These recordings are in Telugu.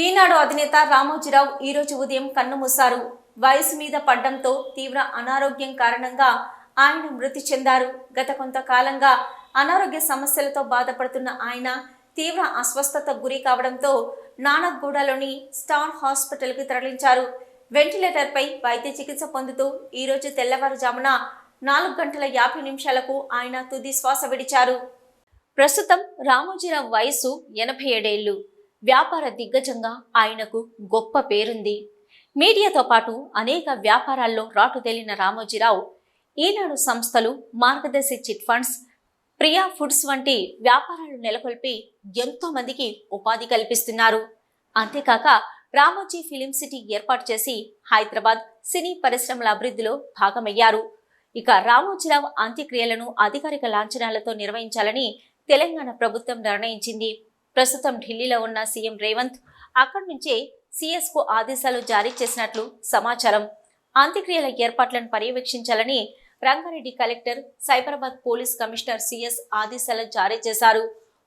ఈనాడు అధినేత రామోజీరావు ఈరోజు ఉదయం కన్నుమూశారు. వయసు మీద పడ్డంతో తీవ్ర అనారోగ్యం కారణంగా ఆయన మృతి చెందారు. గత కొంతకాలంగా అనారోగ్య సమస్యలతో బాధపడుతున్న ఆయన తీవ్ర అస్వస్థత గురి కావడంతో నానక్గూడలోని స్టార్ హాస్పిటల్కి తరలించారు. వెంటిలేటర్పై వైద్య చికిత్స పొందుతూ ఈ రోజు తెల్లవారుజామున నాలుగు గంటల యాభై నిమిషాలకు ఆయన తుది శ్వాస విడిచారు. ప్రస్తుతం రామోజీరావు వయసు ఎనభై ఏడేళ్ళు వ్యాపార దిగ్గజంగా ఆయనకు గొప్ప పేరుంది. మీడియాతో పాటు అనేక వ్యాపారాల్లో రాటు తేలిన రామోజీరావు ఈనాడు సంస్థలు మార్గదర్శి చిట్ ఫండ్స్ ప్రియా ఫుడ్స్ వంటి వ్యాపారాలు నెలకొల్పి ఎంతో మందికి ఉపాధి కల్పిస్తున్నారు. అంతేకాక రామోజీ ఫిలిం సిటీ ఏర్పాటు చేసి హైదరాబాద్ సినీ పరిశ్రమల అభివృద్ధిలో భాగమయ్యారు. ఇక రామోజీరావు అంత్యక్రియలను అధికారిక లాంఛనాలతో నిర్వహించాలని తెలంగాణ ప్రభుత్వం నిర్ణయించింది. ప్రస్తుతం ఢిల్లీలో ఉన్న సీఎం రేవంత్ అక్కడి నుంచే సిఎస్కు ఆదేశాలు జారీ చేసినట్లు సమాచారం. అంత్యక్రియల ఏర్పాట్లను పర్యవేక్షించాలని Rangareddy collector Cyberabad police commissioner CS ఆదేశాలు జారీ చేశారు.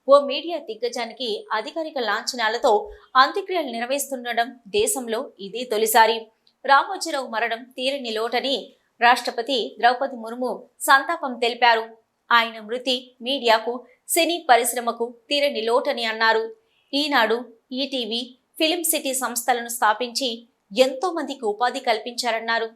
ఓ మీడియా దిగ్గజానికి అధికారిక లాంఛనాలతో అంత్యక్రియలు నిర్వహిస్తుండడం దేశంలో ఇదే తొలిసారి. రామోజీరావు మరణం తీరని లోటని రాష్ట్రపతి ద్రౌపది ముర్ము సంతాపం తెలిపారు. ఆయన మృతి మీడియాకు సినీ పరిశ్రమకు తీరని లోటని అన్నారు. ఈనాడు ఈటీవీ ఫిలిం సిటీ సంస్థలను స్థాపించి ఎంతో మందికి ఉపాధి కల్పించారన్నారు.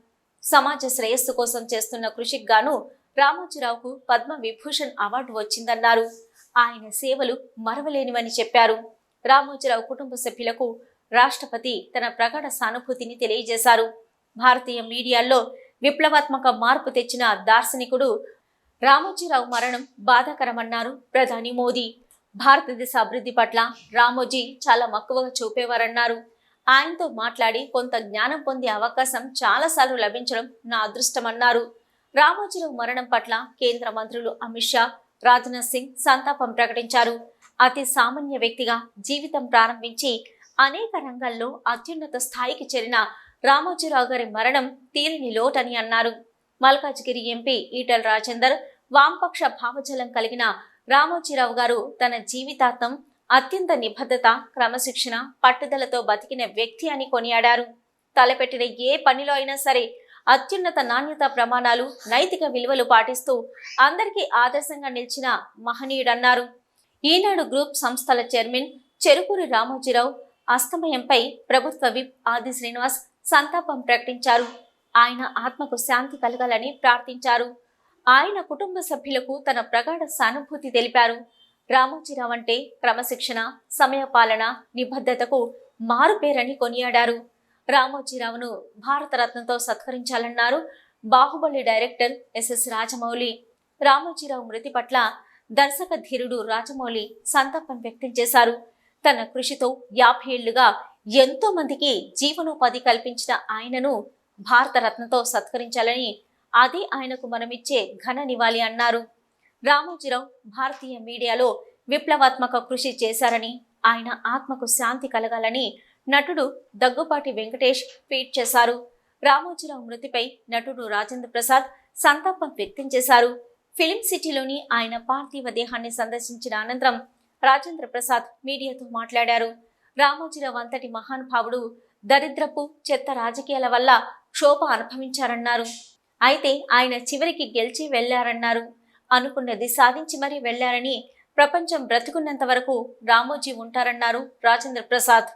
సమాజ శ్రేయస్సు కోసం చేస్తున్న కృషికి గాను రామోజీరావుకు పద్మ విభూషణ్ అవార్డు వచ్చిందన్నారు. ఆయన సేవలు మరవలేనివని చెప్పారు. రామోజీరావు కుటుంబ సభ్యులకు రాష్ట్రపతి తన ప్రగాఢ సానుభూతిని తెలియజేశారు. భారతీయ మీడియాల్లో విప్లవాత్మక మార్పు తెచ్చిన దార్శనికుడు రామోజీరావు మరణం బాధాకరమన్నారు ప్రధాని మోదీ. భారతదేశ అభివృద్ధి పట్ల రామోజీ చాలా మక్కువగా చూపేవారన్నారు. ఆయనతో మాట్లాడి కొంత జ్ఞానం పొందే అవకాశం చాలాసార్లు లభించడం నా అదృష్టమన్నారు. రామోజీరావు మరణం పట్ల కేంద్ర మంత్రులు అమిత్ షా రాజ్నాథ్ సింగ్ సంతాపం ప్రకటించారు. అతి సామాన్య వ్యక్తిగా జీవితం ప్రారంభించి అనేక రంగాల్లో అత్యున్నత స్థాయికి చేరిన రామోజీరావు గారి మరణం తీరిని లోటని అన్నారు. మల్కాజ్గిరి ఎంపీ ఈటల్ రాజేందర్ వామపక్ష భావజలం కలిగిన రామోజీరావు గారు తన జీవితాంతం అత్యంత నిబద్ధత క్రమశిక్షణ పట్టుదలతో బతికిన వ్యక్తి అని కొనియాడారు. తలపెట్టిన ఏ పనిలో అయినా సరే అత్యున్నత నాణ్యత ప్రమాణాలు నైతిక విలువలు పాటిస్తూ అందరికీ ఆదర్శంగా నిలిచిన మహనీయుడన్నారు. ఈనాడు గ్రూప్ సంస్థల చైర్మన్ చెరుకూరి రామోజీరావు అస్తమయంపై ప్రభుత్వ విప్ ఆది శ్రీనివాస్ సంతాపం ప్రకటించారు. ఆయన ఆత్మకు శాంతి కలగాలని ప్రార్థించారు. ఆయన కుటుంబ సభ్యులకు తన ప్రగాఢ సానుభూతి తెలిపారు. రామోజీరావు అంటే క్రమశిక్షణ సమయపాలన నిబద్ధతకు మారుపేరని కొనియాడారు. రామోజీరావును భారతరత్నతో సత్కరించాలన్నారు బాహుబలి డైరెక్టర్ ఎస్ఎస్ రాజమౌళి. రామోజీరావు మృతి పట్ల దర్శక ధీరుడు రాజమౌళి సంతాపం వ్యక్తం చేశారు. తన కృషితో యాభై ఏళ్ళుగా ఎంతో మందికి జీవనోపాధి కల్పించిన ఆయనను భారతరత్నతో సత్కరించాలని అదే ఆయనకు మనమిచ్చే ఘన నివాళి అన్నారు. రామోజీరావు భారతీయ మీడియాలో విప్లవాత్మక కృషి చేశారని ఆయన ఆత్మకు శాంతి కలగాలని నటుడు దగ్గుపాటి వెంకటేష్ ట్వీట్ చేశారు. రామోజీరావు మృతిపై నటుడు రాజేంద్ర ప్రసాద్ సంతాపం వ్యక్తం చేశారు. ఫిలిం సిటీలోని ఆయన పార్థివ దేహాన్ని సందర్శించిన అనంతరం రాజేంద్ర ప్రసాద్ మీడియాతో మాట్లాడారు. రామోజీరావు అంతటి మహానుభావుడు దరిద్రపు చెత్త రాజకీయాల వల్ల క్షోభ అనుభవించారన్నారు. అయితే ఆయన చివరికి గెలిచి వెళ్ళారన్నారు. అనుకున్నది సాధించి మరీ వెళ్ళారని ప్రపంచం బ్రతుకున్నంత వరకు రామోజీ ఉంటారన్నారు రాజేంద్ర ప్రసాద్.